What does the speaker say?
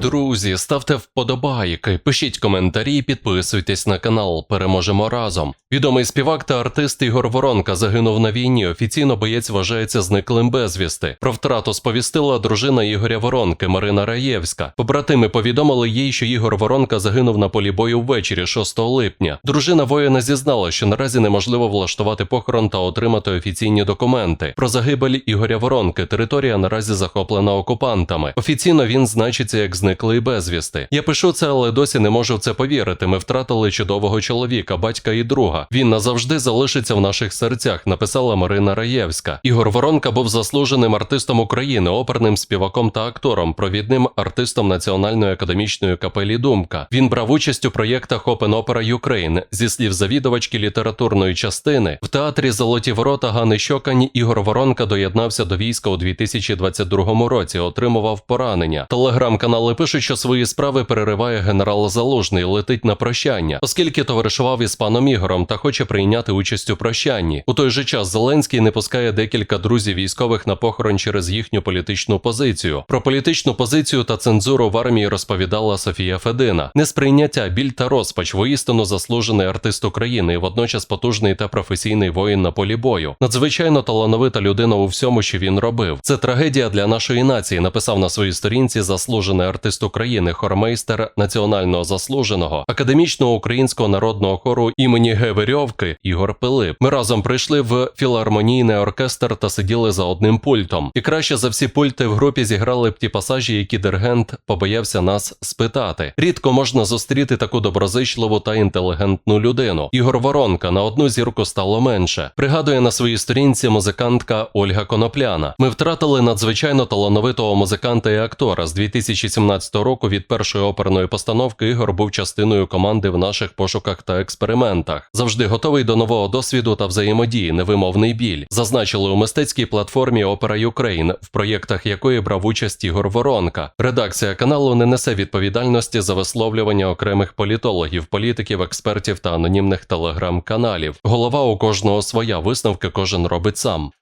Друзі, ставте вподобайки, пишіть коментарі, підписуйтесь на канал. Переможемо разом. Відомий співак та артист Ігор Воронка загинув на війні. Офіційно боєць вважається зниклим безвісти. Про втрату сповістила дружина Ігоря Воронки Марина Раєвська. Побратими повідомили їй, що Ігор Воронка загинув на полі бою ввечері 6 липня. Дружина воїна зізнала, що наразі неможливо влаштувати похорон та отримати офіційні документи. Про загибель Ігоря Воронки територія наразі захоплена окупантами. Офіційно він значиться як зниклий безвісти. Я пишу це, але досі не можу в це повірити. Ми втратили чудового чоловіка, батька і друга. Він назавжди залишиться в наших серцях. Написала Марина Раєвська. Ігор Воронка був заслуженим артистом України, оперним співаком та актором, провідним артистом Національної академічної капелі Думка. Він брав участь у проєктах Open Opera Ukraine. Зі слів завідувачки літературної частини в театрі Золоті ворота Гани Щокані Ігор Воронка доєднався до війська у 2022 році. Отримував поранення. Телеграм-канали пишуть, що свої справи перериває генерал Залужний, летить на прощання, оскільки товаришував із паном Ігорем та хоче прийняти участь у прощанні. У той же час Зеленський не пускає декілька друзів військових на похорон через їхню політичну позицію. Про політичну позицію та цензуру в армії розповідала Софія Федина. Несприйняття, біль та розпач воістину заслужений артист України, і водночас потужний та професійний воїн на полі бою. Надзвичайно талановита людина у всьому, що він робив. Це трагедія для нашої нації. Написав на своїй сторінці заслужений артист України, хормейстер національного заслуженого академічного українського народного хору імені Г. Верьовки Ігор Пилип. Ми разом прийшли в філармонійний оркестр та сиділи за одним пультом. І краще за всі пульти в групі зіграли б ті пасажі, які диригент побоявся нас спитати. Рідко можна зустріти таку доброзичливу та інтелігентну людину. Ігор Воронка на одну зірку стало менше. Пригадує на своїй сторінці музикантка Ольга Конопляна. Ми втратили надзвичайно талановитого музиканта і актора. З 2017 року від першої оперної постановки Ігор був частиною команди в наших пошуках та експериментах. Завжди готовий до нового досвіду та взаємодії, невимовний біль. Зазначили у мистецькій платформі Опера Юкрейн, в проєктах якої брав участь Ігор Воронка. Редакція каналу не несе відповідальності за висловлювання окремих політологів, політиків, експертів та анонімних телеграм-каналів. Голова у кожного своя висновки кожен робить сам.